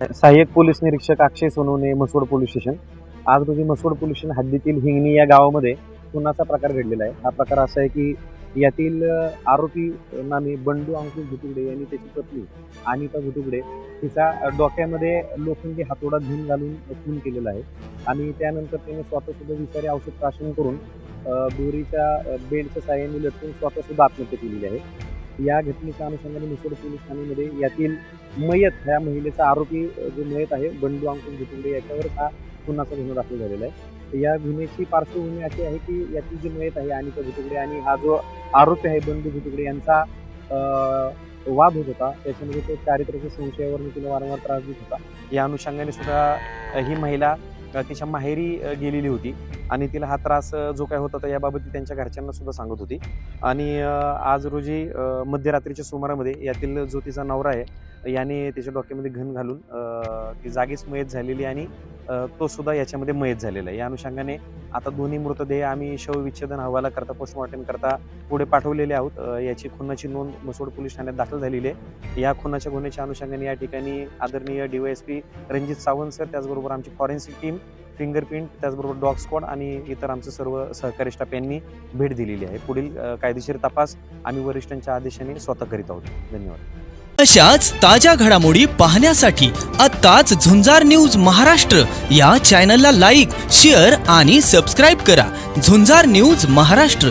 सहाय्यक पोलीस निरीक्षक Akshay Sonawane Mhaswad police station. आज रोजी मसवड पोलीस स्टेशन हद्दीतील हिंगणी या गावामध्ये खुनाचा प्रकार घडलेला आहे. हा प्रकार असा आहे की यातील आरोपी नामी बंडू अंकुश घुटुगडे यांनी त्याची पत्नी अनिता घुटुगडे तिचा डोक्यामध्ये लोखंडी हातोडा धून घालून खून केलेला आहे. आणि त्यानंतर त्याने स्वतःसुद्धा विषारी औषध प्राशन करून दोरीच्या बेडच्या साह्याने लटकून स्वतःसुद्धा आत्महत्या केलेली आहे. या घटनेच्या अनुषंगाने मिसोड पोलीस ठाण्यामध्ये यातील मयत ह्या महिलेचा आरोपी जो मयत आहे बंडू अंकुश भुतुंडे याच्यावर हा खुनाचा गुन्हा दाखल झालेला आहे. या गुन्ह्याची पार्श्वभूमी अशी आहे की यातील जी मयत आहे अनिता भुतुगडे आणि हा जो आरोपी आहे बंडू भुतुगडे यांचा वाद होत होता. त्याच्यामध्ये तो चारित्र्याच्या संशयावरून तिला वारंवार त्रास देत होता. या अनुषंगाने सुद्धा ही महिला तिच्या माहेरी गेलेली होती. आणि तिला हा त्रास जो काय होता तर याबाबत ती त्यांच्या घरच्यांना सुद्धा सांगत होती. आणि आज रोजी मध्यरात्रीच्या सुमारामध्ये यातील जो तिचा नवरा आहे याने त्याच्या डोक्यामध्ये घन घालून ती जागीच मयत झालेली आणि तो सुद्धा याच्यामध्ये मयत झालेला आहे. या अनुषंगाने आता दोन्ही मृतदेह आम्ही शवविच्छेदन अहवाला करता पोस्टमॉर्टम करता पुढे पाठवलेले आहोत. याची खुनाची नोंद मसोड पोलीस ठाण्यात दाखल झालेली आहे. या खुनाच्या गुन्ह्याच्या अनुषंगाने या ठिकाणी आदरणीय डीवायएसपी रणजित सावंत सर त्याचबरोबर आमची फॉरेन्सिक टीम फिंगरप्रिंट त्याचबरोबर डॉग स्क्वॉड आणि इतर आमचं सर्व सहकारी स्टाफ यांनी भेट दिलेली आहे. पुढील कायदेशीर तपास आम्ही वरिष्ठांच्या आदेशाने स्वतः करीत आहोत. धन्यवाद. अशाच ताज्या घडामोडी पाहण्यासाठी आत्ताच झुंजार न्यूज महाराष्ट्र या चॅनलला लाईक शेअर आणि सबस्क्राईब करा. झुंजार न्यूज महाराष्ट्र.